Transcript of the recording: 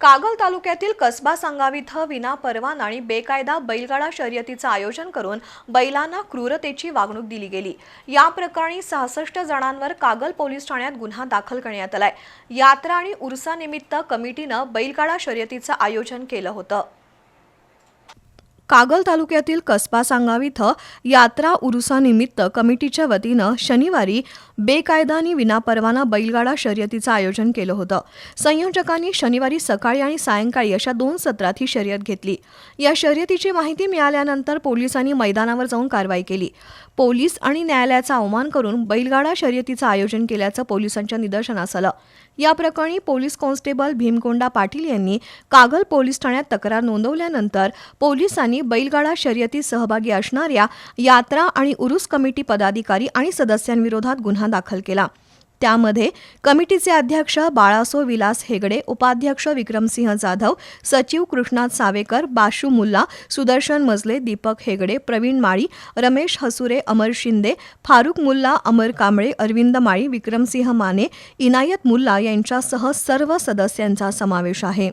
कागल तालुक्यातील कसबा सांगाव इथं विना परवाना आणि बेकायदा बैलगाडा शर्यतीचं आयोजन करून बैलांना क्रूरतेची वागणूक दिली गेली. या प्रकरणी सहासष्ट जणांवर कागल पोलीस ठाण्यात गुन्हा दाखल करण्यात आलाय. यात्रा आणि उर्सानिमित्त कमिटीनं बैलगाडा शर्यतीचं आयोजन केलं होतं. कागल तालुक्यातील कसबा सांगाव इथं यात्रा उरुसानिमित्त कमिटीच्या वतीनं शनिवारी बेकायदा आणि विनापरवाना बैलगाडा शर्यतीचं आयोजन केलं होतं. संयोजकांनी शनिवारी सकाळी आणि सायंकाळी अशा दोन सत्रात ही शर्यत घेतली. या शर्यतीची माहिती मिळाल्यानंतर पोलिसांनी मैदानावर जाऊन कारवाई केली. पोलीस आणि न्यायालयाचा अवमान करून बैलगाडा शर्यतीचं आयोजन केल्याचं पोलिसांच्या निदर्शनास आलं या प्रकरणी पोलीस कॉन्स्टेबल भीमकोंडा पाटील यांनी कागल पोलीस ठाण्यात तक्रार नोंदवल्यानंतर पोलिसांनी बैलगाडा शर्यतीत सहभागी असणाऱ्या यात्रा आणि उरुस कमिटी पदाधिकारी आणि सदस्यांविरोधात गुन्हा दाखल केला. त्यामध्ये कमिटीचे अध्यक्ष बाळासो विलास हेगडे उपाध्यक्ष विक्रमसिंह जाधव सचिव कृष्णात सावेकर बाशू मुल्ला सुदर्शन मजले दीपक हेगडे प्रवीण माळी रमेश हसुरे अमर शिंदे फारुख मुल्ला अमर कांबळे अरविंद माळी विक्रमसिंह माने इनायत मुल्ला यांच्यासह सर्व सदस्यांचा समावेश आहे.